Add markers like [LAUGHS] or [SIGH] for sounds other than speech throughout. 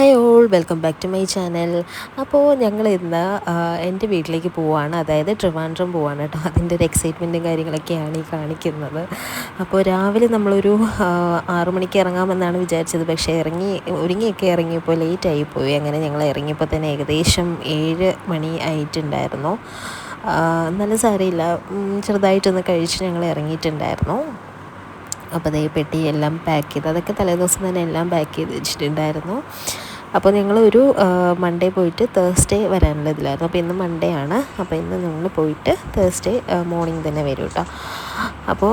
Hi all welcome back to my channel അപ്പോൾ ഞങ്ങൾ ഇന്ന് എന്റെ വീട്ടിലേക്ക് പോവാണ്. അതായത് ട്രിവാൻഡ്രം പോവാണ് കേട്ടോ. അതിന്റെ ഒരു എക്സൈറ്റ്മെന്റും കാര്യങ്ങളൊക്കെയാണ് ഈ കാണിക്കുന്നത്. അപ്പോൾ രാവിലെ നമ്മളൊരു ആറു മണിക്ക് ഇറങ്ങാമെന്നാണ് വിചാരിച്ചത്. പക്ഷേ ഇറങ്ങി ഒരുങ്ങിയൊക്കെ ഇറങ്ങിയപ്പോൾ ലേറ്റ് ആയിപ്പോയി അങ്ങനെ ഞങ്ങൾ ഇറങ്ങിയപ്പോൾ തന്നെ ഏകദേശം ഏഴ് മണി ആയിട്ടുണ്ടായിരുന്നു. നല്ല ഉം, ചെറുതായിട്ടൊന്ന് കഴിച്ച് ഞങ്ങൾ ഇറങ്ങിയിട്ടുണ്ടായിരുന്നു. അപ്പോൾ അതേ പെട്ടി എല്ലാം പാക്ക് ചെയ്ത് അതൊക്കെ തലേദിവസം തന്നെ എല്ലാം പാക്ക് ചെയ്ത് വെച്ചിട്ടുണ്ടായിരുന്നു. അപ്പോൾ ഞങ്ങൾ ഒരു മൺഡേ പോയിട്ട് തേഴ്സ്ഡേ വരാനുള്ള ഇതിലായിരുന്നു. അപ്പോൾ ഇന്ന് മൺഡേ ആണ്. അപ്പോൾ ഇന്ന് ഞങ്ങൾ പോയിട്ട് തേഴ്സ്ഡേ മോർണിംഗ് തന്നെ വരും കേട്ടോ അപ്പോൾ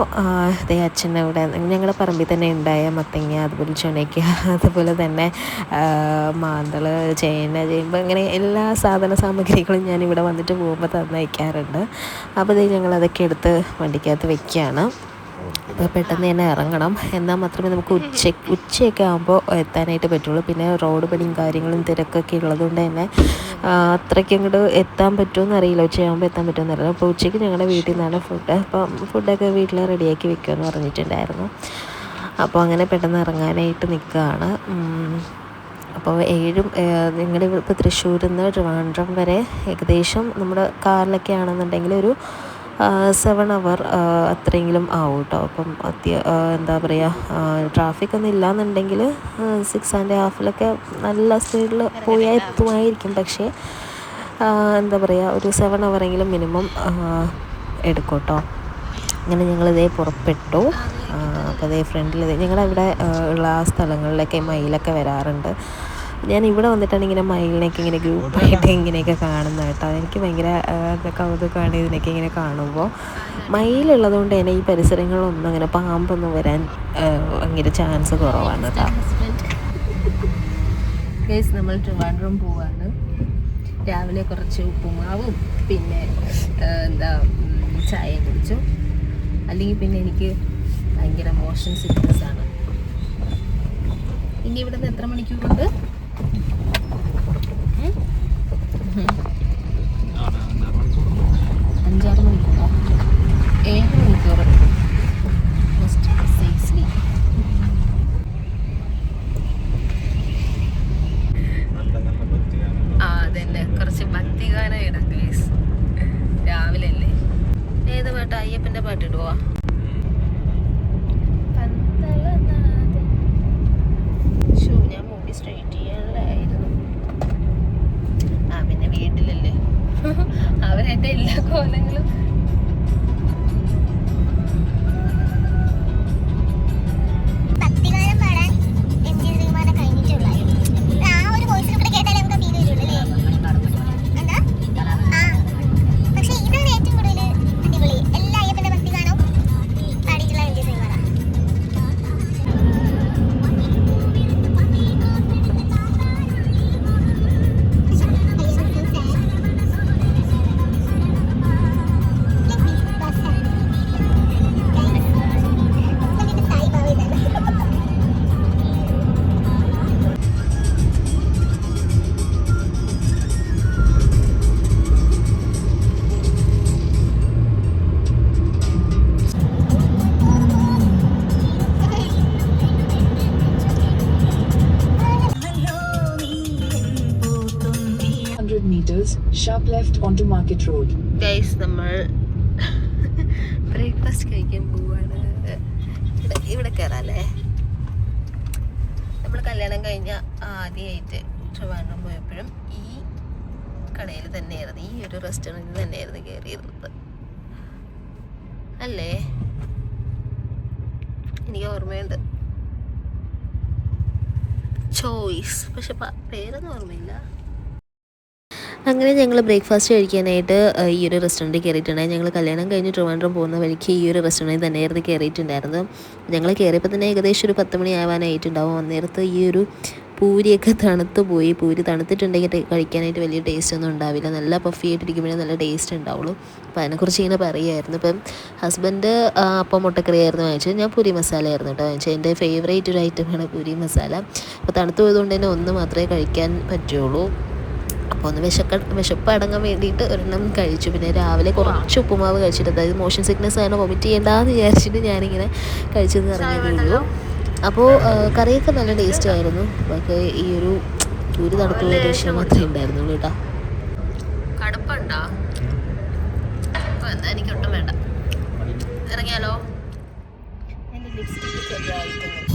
അതേ അച്ഛന്റെ അവിടെ ഞങ്ങളുടെ പറമ്പിൽ തന്നെ ഉണ്ടായ മത്തങ്ങ അതുപോലെ ചുണയ്ക്ക അതുപോലെ തന്നെ മാന്തൾ ചേന ചേമ്പ് അങ്ങനെ എല്ലാ സാധന സാമഗ്രികളും ഞാൻ ഇവിടെ വന്നിട്ട് പോകുമ്പോൾ തന്നയക്കാറുണ്ട് അപ്പോൾ ഇത് ഞങ്ങളതൊക്കെ എടുത്ത് വണ്ടിക്കകത്ത് വെക്കുകയാണ്. അപ്പോൾ പെട്ടെന്ന് തന്നെ ഇറങ്ങണം. എന്നാൽ മാത്രമേ നമുക്ക് ഉച്ച ഉച്ചയൊക്കെ ആകുമ്പോൾ എത്താനായിട്ട് പറ്റുള്ളൂ. പിന്നെ റോഡ് പണിയും കാര്യങ്ങളും തിരക്കൊക്കെ ഉള്ളതുകൊണ്ട് തന്നെ അത്രയ്ക്ക് അങ്ങോട്ട് എത്താൻ പറ്റുമെന്ന് അറിയില്ല. ഉച്ചയാകുമ്പോൾ എത്താൻ പറ്റുമെന്ന് അറിയില്ല. അപ്പോൾ ഉച്ചയ്ക്ക് ഞങ്ങളുടെ വീട്ടിൽ നിന്നാണ് ഫുഡ് അപ്പം ഫുഡൊക്കെ വീട്ടിൽ റെഡിയാക്കി വെക്കുമെന്ന് പറഞ്ഞിട്ടുണ്ടായിരുന്നു. അപ്പോൾ അങ്ങനെ പെട്ടെന്ന് ഇറങ്ങാനായിട്ട് നിൽക്കുകയാണ് അപ്പോൾ ഏഴും നിങ്ങളുടെ ഇപ്പോൾ തൃശ്ശൂരിൽ നിന്ന് ട്രിവാൻഡ്രം വരെ ഏകദേശം നമ്മുടെ കാറിലൊക്കെ ആണെന്നുണ്ടെങ്കിൽ ഒരു സെവൻ അവർ അത്രയെങ്കിലും ആവും കേട്ടോ അപ്പം അത്യ എന്താ പറയുക ട്രാഫിക് ഒന്നും ഇല്ലയെന്നുണ്ടെങ്കിൽ സിക്സ് ആൻഡ് ഹാഫിലൊക്കെ നല്ല സ്പീഡിൽ പോയാൽ എത്തുമായിരിക്കും. പക്ഷേ എന്താ പറയുക ഒരു സെവൻ അവറെങ്കിലും മിനിമം എടുക്കും കേട്ടോ അങ്ങനെ ഞങ്ങളിതേ പുറപ്പെട്ടു. അപ്പോൾ അതേ ഫ്രണ്ടിൽ ഞങ്ങളവിടെ ആ, ഉള്ള ആ സ്ഥലങ്ങളിലൊക്കെ മയിലൊക്കെ വരാറുണ്ട്. ഞാൻ ഇവിടെ വന്നിട്ടാണ് ഇങ്ങനെ മയിലിനൊക്കെ ഇങ്ങനെ ഗ്രൂപ്പായിട്ട് ഇങ്ങനെയൊക്കെ കാണുന്നത് കേട്ടോ. എനിക്ക് ഭയങ്കര കൗതുകമാണ് ഇതിനൊക്കെ ഇങ്ങനെ കാണുമ്പോൾ മയിലുള്ളതുകൊണ്ട് തന്നെ ഈ പരിസരങ്ങളൊന്നും അങ്ങനെ പാമ്പൊന്നും വരാൻ ഭയങ്കര ചാൻസ് കുറവാണ് കേട്ടോ. നമ്മൾ ട്രിവാൻഡ്രം പോവാണ്. രാവിലെ കുറച്ച് ഉപ്പുമാവും പിന്നെ എന്താ ചായ കുടിച്ചു. അല്ലെങ്കിൽ പിന്നെ എനിക്ക് ഭയങ്കര മോഷൻ സിക്നസ് ആണ്. ഇനി ഇവിടെ നിന്ന് എത്ര മണിക്കൂറുണ്ട് ഉം? ഉം. അഞ്ചാറ് മണിക്കൂറോ ഏഴ് മണിക്കൂർ Most precisely. ആ അതന്നെ കുറച്ച് ഭക്തിഗാനം ഇടാം ഗൈസ് രാവിലെ അല്ലേ ഏത് പാട്ട് അയ്യപ്പന്റെ പാട്ട് ഇടുവോ ശോ, ഞാൻ സ്ട്രൈറ്റ് ആ പിന്നെ വീട്ടിലല്ലേ? [LAUGHS] എല്ലാ കോലങ്ങളും sharp left onto Market Road. Guys നമ്മൾ ബ്രേക്ക്ഫാസ്റ്റ് കഴിക്കാൻ പോവാണ്. ഇവിടെ ഇവിടെ കയറാല്ലേ നമ്മൾ കല്യാണം കഴിഞ്ഞ ആദ്യമായിട്ട് ട്രിവാൻഡ്രം പോയപ്പോഴും ഈ കടയിൽ തന്നെയായിരുന്നു ഈ ഒരു റെസ്റ്റോറന്റിൽ തന്നെയായിരുന്നു കയറിയിരുന്നത് അല്ലേ? എനിക്ക് ഓർമ്മയുണ്ട്. ചോയ്സ് പക്ഷെ പ- പേരൊന്നും ഓർമ്മയില്ല. അങ്ങനെ ഞങ്ങൾ ബ്രേക്ക്ഫാസ്റ്റ് കഴിക്കാനായിട്ട് ഈ ഒരു റെസ്റ്റോറന്റിൽ കയറിയിട്ടുണ്ടായി ഞങ്ങൾ കല്യാണം കഴിഞ്ഞ് ട്രിവാൻഡ്രം പോകുന്ന വഴിക്ക് ഈ ഒരു റെസ്റ്റോറന്റിൽ തന്നെയായിരുന്നു കയറിയിട്ടുണ്ടായിരുന്നു ഞങ്ങൾ കയറിയപ്പോൾ തന്നെ ഏകദേശം ഒരു പത്ത് മണി ആവാനായിട്ടുണ്ടാവും. അന്നേരത്ത് ഈ ഒരു പൂരിയൊക്കെ തണുത്ത് പോയി. പൂരി തണുത്തിട്ടുണ്ടെങ്കിൽ കഴിക്കാനായിട്ട് വലിയ ടേസ്റ്റ് ഒന്നും ഉണ്ടാവില്ല. നല്ല പഫി ആയിട്ടിരിക്കുമ്പോഴേ നല്ല ടേസ്റ്റ് ഉണ്ടാവുള്ളൂ. അപ്പോൾ അതിനെക്കുറിച്ച് ഇങ്ങനെ പറയുമായിരുന്നു ഇപ്പം ഹസ്ബൻഡ് അപ്പം മുട്ടക്കറി ആയിരുന്നു വാങ്ങിച്ചത്. ഞാൻ പൂരി മസാല ആയിരുന്നു കേട്ടോ വാങ്ങിച്ചത്. എന്റെ ഫേവറേറ്റ് ഒരു ഐറ്റമാണ് പൂരി മസാല. അപ്പോൾ തണുത്ത് പോയതുകൊണ്ട് തന്നെ ഒന്ന് മാത്രമേ കഴിക്കാൻ പറ്റുള്ളൂ. അപ്പോൾ ഒന്ന് വിശക്ക വിശപ്പ് അടങ്ങാൻ വേണ്ടിയിട്ട് ഒരെണ്ണം കഴിച്ചു. പിന്നെ രാവിലെ കുറച്ച് ഉപ്പുമാവ് കഴിച്ചിട്ട് അതായത് മോഷൻ സിക്നസ് ആണ് വൊമിറ്റ് ചെയ്യേണ്ടെന്ന് വിചാരിച്ചിട്ട് ഞാനിങ്ങനെ കഴിച്ചെന്ന് ഇറങ്ങിയതേ ഉള്ളൂ. അപ്പോൾ കറിയൊക്കെ നല്ല ടേസ്റ്റ് ആയിരുന്നു. നമുക്ക് ഈ ഒരു ഒരു തണുപ്പുള്ള ദേഷ്യം മാത്രമേ ഉണ്ടായിരുന്നുള്ളൂ കേട്ടോ. കടുപ്പുണ്ടോ? ഒട്ടും വേണ്ട. ഇറങ്ങിയാലോ? എന്റെ ലിപ്സ്റ്റിക്ക് ചെറുതായിട്ടൊന്നും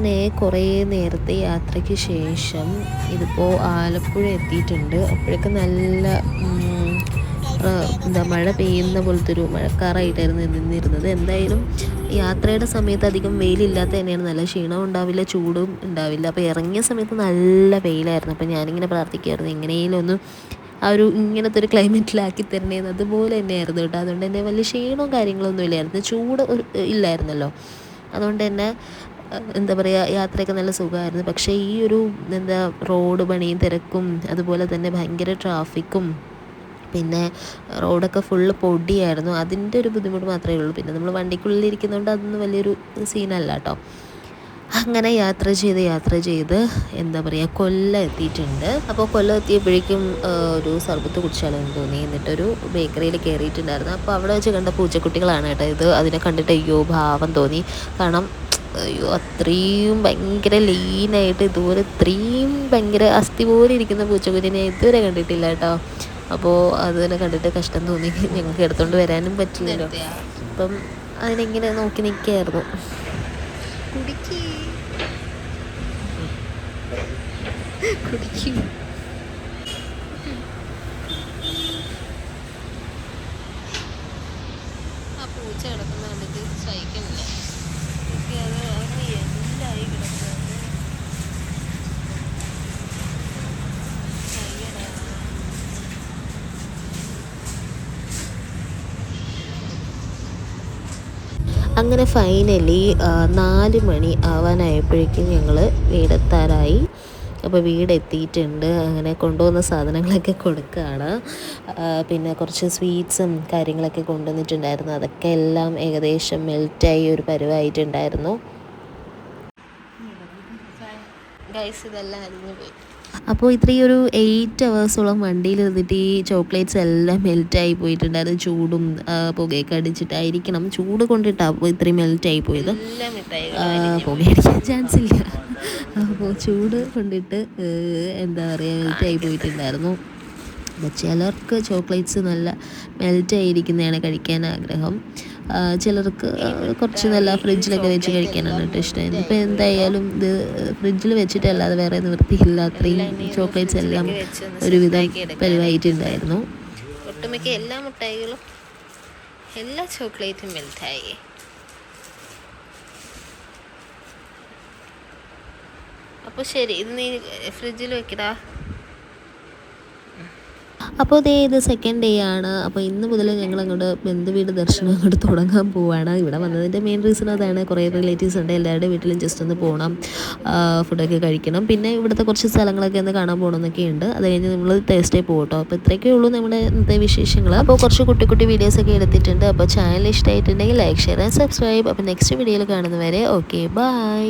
അങ്ങനെ കുറേ നേരത്തെ യാത്രയ്ക്ക് ശേഷം ഇതിപ്പോൾ ആലപ്പുഴ എത്തിയിട്ടുണ്ട്. അപ്പോഴൊക്കെ നല്ല എന്താ മഴ പെയ്യുന്ന പോലത്തെ ഒരു മഴക്കാറായിട്ടായിരുന്നു നിന്നിരുന്നത്. എന്തായാലും യാത്രയുടെ സമയത്ത് അധികം വെയിലില്ലാത്ത തന്നെയാണ്. നല്ല ക്ഷീണവും ഉണ്ടാവില്ല ചൂടും ഉണ്ടാവില്ല. അപ്പോൾ ഇറങ്ങിയ സമയത്ത് നല്ല വെയിലായിരുന്നു. അപ്പോൾ ഞാനിങ്ങനെ പ്രാർത്ഥിക്കുമായിരുന്നു എങ്ങനെയും ഒന്ന് ആ ഒരു ഇങ്ങനത്തെ ഒരു ക്ലൈമറ്റിലാക്കി തരണേന്ന്. അതുപോലെ തന്നെയായിരുന്നു കേട്ടോ. അതുകൊണ്ട് തന്നെ വലിയ ക്ഷീണവും കാര്യങ്ങളൊന്നും ഇല്ലായിരുന്നു. ചൂട് ഇല്ലായിരുന്നല്ലോ. അതുകൊണ്ട് തന്നെ എന്താ പറയുക യാത്രയൊക്കെ നല്ല സുഖമായിരുന്നു. പക്ഷേ ഈ ഒരു എന്താ റോഡ് പണിയും തിരക്കും അതുപോലെ തന്നെ ഭയങ്കര ട്രാഫിക്കും പിന്നെ റോഡൊക്കെ ഫുള്ള് പൊടിയായിരുന്നു. അതിന്റെ ഒരു ബുദ്ധിമുട്ട് മാത്രമേ ഉള്ളൂ. പിന്നെ നമ്മൾ വണ്ടിക്കുള്ളിൽ ഇരിക്കുന്നതുകൊണ്ട് അതൊന്നും വലിയൊരു സീനല്ല കേട്ടോ. അങ്ങനെ യാത്ര ചെയ്ത് യാത്ര ചെയ്ത് എന്താ പറയുക കൊല്ലം എത്തിയിട്ടുണ്ട്. അപ്പോൾ കൊല്ലം എത്തിയപ്പോഴേക്കും ഒരു സർബത്ത് കുടിച്ചാലെന്ന് തോന്നി. എന്നിട്ടൊരു ബേക്കറിയിൽ കയറിയിട്ടുണ്ടായിരുന്നു. അപ്പോൾ അവിടെ വെച്ച് കണ്ട പൂച്ചക്കുട്ടികളാണ് കേട്ടോ ഇത്. അതിനെ കണ്ടിട്ട് അയ്യോ ഭാവം തോന്നി. കാരണം അയ്യോ അത്രയും ഭയങ്കര ലീനായിട്ട് ഇതുപോലെ ഇത്രയും ഭയങ്കര അസ്ഥി പോലെ ഇരിക്കുന്ന പൂച്ചക്കുഞ്ഞിനെ ഇതുവരെ കണ്ടിട്ടില്ല കേട്ടോ. അപ്പോൾ അതിനെ കണ്ടിട്ട് കഷ്ടം തോന്നി. ഞങ്ങൾക്ക് എടുത്തുകൊണ്ട് വരാനും പറ്റില്ല അപ്പം അതിനെങ്ങനെ നോക്കി നിൽക്കുകയായിരുന്നു കുടിക്ക്. ആ പൂച്ച കിടക്കുന്ന കണ്ടിട്ട് സഹിക്കുന്നില്ല അങ്ങനെ ഫൈനലി നാല് മണി ആവാനായപ്പോഴേക്കും ഞങ്ങൾ വീടെത്താറായി. അപ്പോൾ വീടെത്തിയിട്ടുണ്ട്. അങ്ങനെ കൊണ്ടുവന്ന സാധനങ്ങളൊക്കെ കൊടുക്കുകയാണ് പിന്നെ കുറച്ച് സ്വീറ്റ്സും കാര്യങ്ങളൊക്കെ കൊണ്ടുവന്നിട്ടുണ്ടായിരുന്നു. അതൊക്കെ എല്ലാം ഏകദേശം മെൽറ്റായി ഒരു പരുവായിട്ടുണ്ടായിരുന്നു. ഗൈസ് ഇതെല്ലാം അരിഞ്ഞു പോയി. അപ്പോൾ ഇത്രയും ഒരു എയ്റ്റ് അവേഴ്സോളം വണ്ടിയിൽ ഇരുന്നിട്ട് ഈ ചോക്ലേറ്റ്സ് എല്ലാം മെൽറ്റായി പോയിട്ടുണ്ടായിരുന്നു ചൂടും പുകയൊക്കെ അടിച്ചിട്ടായിരിക്കണം. ചൂട് കൊണ്ടിട്ടാണ് ഇത്രയും മെൽറ്റായി പോയത്. പുകയടിക്കാൻ ചാൻസ് ഇല്ല. അപ്പോൾ ചൂട് കൊണ്ടിട്ട് എന്താ പറയുക മെൽറ്റായി പോയിട്ടുണ്ടായിരുന്നു. അപ്പോൾ ചിലർക്ക് ചോക്ലേറ്റ്സ് നല്ല മെൽറ്റായിരിക്കുന്നതാണ് കഴിക്കാൻ ആഗ്രഹം. ചിലർക്ക് കുറച്ച് നല്ല ഫ്രിഡ്ജിലൊക്കെ വെച്ച് കഴിക്കാനാണ് കേട്ടോ ഇഷ്ടം. ഇപ്പം എന്തായാലും ഇത് ഫ്രിഡ്ജിൽ വെച്ചിട്ടല്ലാതെ വേറെ നിവൃത്തിയില്ല അത്രയും ചോക്ലേറ്റ്സ് എല്ലാം ഒരുവിധം പരിവായിട്ടുണ്ടായിരുന്നു. ഒട്ടുമിക്ക എല്ലാ മുട്ടായികളും എല്ലാ ചോക്ലേറ്റും മെൽറ്റായി അപ്പോൾ ശരി ഇത് നീ ഫ്രിഡ്ജിൽ വെക്കടാ. അപ്പോൾ ദേ ഇത് സെക്കൻഡ് ഡേ ആണ്. അപ്പോൾ ഇന്ന് മുതൽ ഞങ്ങൾ അങ്ങോട്ട് ബന്ധുവീട് ദർശനം അങ്ങോട്ട് തുടങ്ങാൻ പോവാണ്. ഇവിടെ വന്നതിന്റെ മെയിൻ റീസൺ അതാണ്. കുറേ റിലേറ്റീവ്സ് ഉണ്ട്. എല്ലാവരുടെ വീട്ടിലും ജസ്റ്റ് ഒന്ന് പോകണം ഫുഡൊക്കെ കഴിക്കണം. പിന്നെ ഇവിടുത്തെ കുറച്ച് സ്ഥലങ്ങളൊക്കെ ഒന്ന് കാണാൻ പോകണമെന്നൊക്കെ ഉണ്ട്. അത് കഴിഞ്ഞ് നമ്മൾ തേഴ്സ്ഡേ പോകട്ടോ കേട്ടോ അപ്പോൾ ഇത്രയൊക്കെ ഉള്ളൂ നമ്മുടെ ഇന്നത്തെ വിശേഷങ്ങൾ അപ്പോൾ കുറച്ച് കുട്ടി കുട്ടി വീഡിയോസൊക്കെ എടുത്തിട്ടുണ്ട്. അപ്പോൾ ചാനൽ ഇഷ്ടമായിട്ടുണ്ടെങ്കിൽ ലൈക്ക് ഷെയർ ആൻഡ് സബ്സ്ക്രൈബ് അപ്പോൾ നെക്സ്റ്റ് വീഡിയോയിൽ കാണുന്നവരെ ഓക്കെ ബൈ